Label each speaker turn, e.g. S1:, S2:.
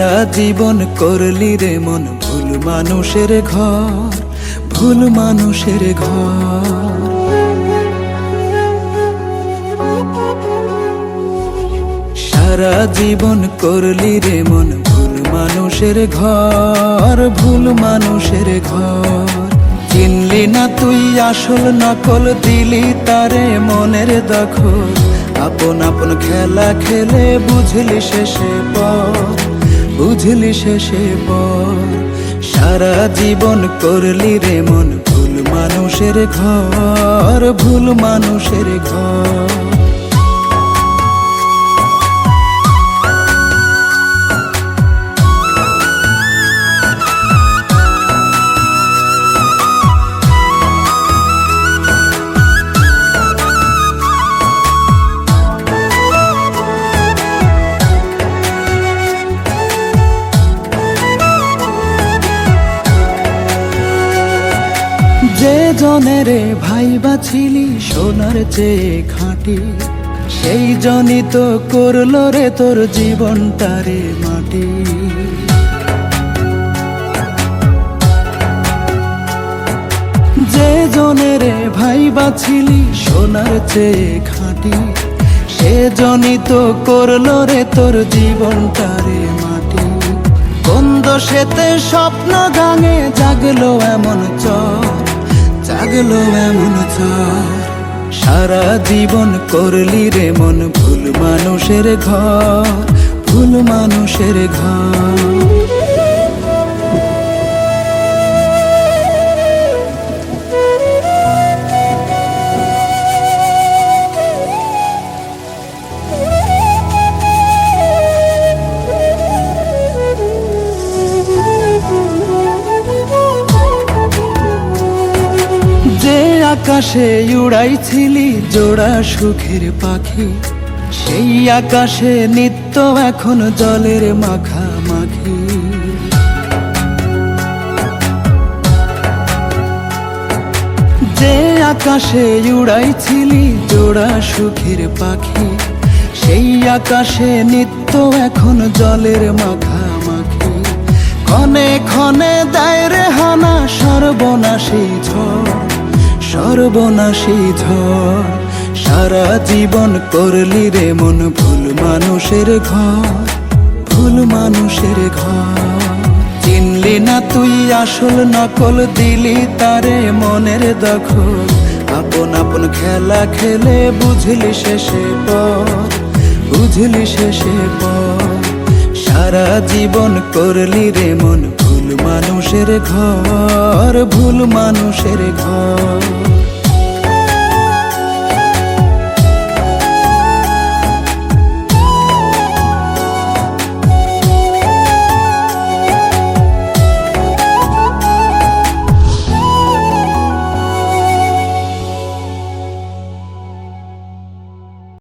S1: জীবন করলি রে মন, ভুল মানুষের ঘর, ভুল মানুষের ঘর। সারা জীবন করলি রে মন, ভুল মানুষের ঘর, ভুল মানুষের ঘর। চিনলি না তুই আসল নকল, দিলি তারে মনের দখল। আপন আপন খেলা খেলে বুঝলি শেষে পর বুঝলি শেষে পর। সারা জীবন করলি রে মন ভুল মানুষের ঘর ভুল মানুষের ঘর। যে জনের ভাই বাছিলি সোনার চেয়ে খাঁটি, সেই জনই তো করল রে তোর জীবনটারে মাটি। যে জনের ভাই বাছিলি সোনার চেয়ে খাঁটি, সে জনই তো করল রে তোর জীবনটারে মাটি। কোন দোষেতে স্বপ্ন গাঙে জাগলো এমন চর জাগলো এমন চর। সারা জীবন করলি রে মন ভুল মানুষের ঘর ভুল মানুষের ঘর। আকাশে উড়াইছিলি জোড়া সুখের পাখি। সেই আকাশে নিত্য এখন জলের মাখামাখি যে আকাশে উড়াইছিলি জোড়া সুখের পাখি, সেই আকাশে নিত্য এখন জলের মাখামাখি ক্ষণে ক্ষণে দেয় রে হানা সর্বনাশী ঝড়। সর্বনাশী ঝড়। সারা জীবন করলি রে মন ভুল মানুষের ঘর, ভুল মানুষের ঘর। চিনলি না তুই আসল নকল, দিলি তারে মনের দখল। আপন আপন খেলা খেলে বুঝলি শেষে পর বুঝলি শেষে পর সারা জীবন করলি রে মন ভুল মানুষের ঘর, ভুল মানুষের ঘর।